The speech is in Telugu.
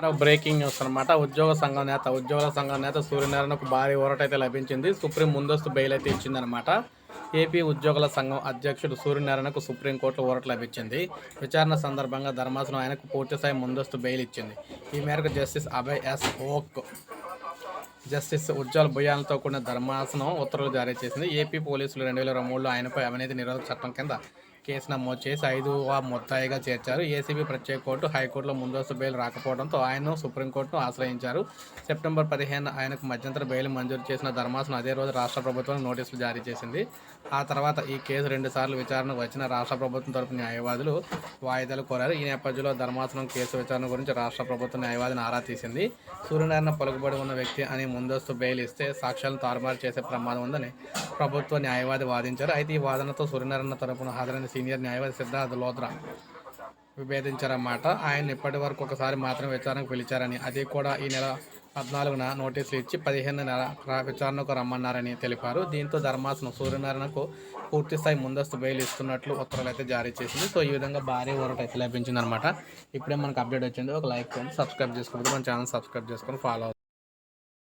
మరో బ్రేకింగ్ న్యూస్ అనమాట ఉద్యోగ సంఘం నేత ఉద్యోగుల సంఘం నేత సూర్యనారాయణకు భారీ ఊరట అయితే లభించింది. సుప్రీం ముందస్తు బెయిల్ అయితే ఇచ్చిందనమాట ఏపీ ఉద్యోగుల సంఘం అధ్యక్షుడు సూర్యనారాయణకు సుప్రీంకోర్టు ఊరట లభించింది. విచారణ సందర్భంగా ధర్మాసనం ఆయనకు పూర్తిస్థాయి ముందస్తు బెయిల్ ఇచ్చింది. ఈ మేరకు justice Abhay S Oka justice Ujjal భుయాలతో కూడిన ధర్మాసనం ఉత్తర్వులు జారీ చేసింది. ఏపీ పోలీసులు రెండు వేల ఇరవై మూడులో ఆయనపై అవినీతి నిరోధక చట్టం కింద కేసు నమోదు చేసి ఐదువ ముద్దాయిగా చేర్చారు. ఏసీబీ ప్రత్యేక కోర్టు హైకోర్టులో ముందస్తు బెయిల్ రాకపోవడంతో ఆయనను సుప్రీంకోర్టును ఆశ్రయించారు. సెప్టెంబర్ పదిహేను ఆయనకు మధ్యంతర బెయిల్ మంజూరు చేసిన ధర్మాసనం అదే రోజు రాష్ట్ర ప్రభుత్వం నోటీసులు జారీ చేసింది. ఆ తర్వాత ఈ కేసు రెండుసార్లు విచారణకు వచ్చిన రాష్ట్ర ప్రభుత్వం తరపు న్యాయవాదులు వాయిదాలు కోరారు. ఈ నేపథ్యంలో ధర్మాసనం కేసు విచారణ గురించి రాష్ట్ర ప్రభుత్వం న్యాయవాదిని ఆరా తీసింది. సూర్యనారాయణ పలుకుబడి ఉన్న వ్యక్తి అని ముందస్తు బెయిల్ ఇస్తే సాక్ష్యాలను తారుమారు చేసే ప్రమాదం ఉందని ప్రభుత్వ న్యాయవాది వాదించారు. అయితే ఈ వాదనతో సూర్యనారాయణ తరపున హాజరైన సీనియర్ న్యాయవాది సిద్ధార్థ లోత్రా విభేదించారన్నమాట. ఆయన ఇప్పటి వరకు ఒకసారి మాత్రమే విచారణకు పిలిచారని అది కూడా ఈ నెల పద్నాలుగున నోటీసులు ఇచ్చి పదిహేను నెల విచారణకు రమ్మన్నారని తెలిపారు. దీంతో ధర్మాసనం సూర్యనారాయణకు పూర్తిస్థాయి ముందస్తు బెయిల్ ఇస్తున్నట్లు ఉత్తర్వులు అయితే జారీ చేసింది. సో ఈ విధంగా భారీ ఓరట అయితే లభించిందనమాట ఇప్పుడే మనకు అప్డేట్ వచ్చింది. ఒక లైక్ చేయండి సబ్స్క్రైబ్ చేసుకోకపోతే మన ఛానల్ సబ్స్క్రైబ్ చేసుకొని ఫాలో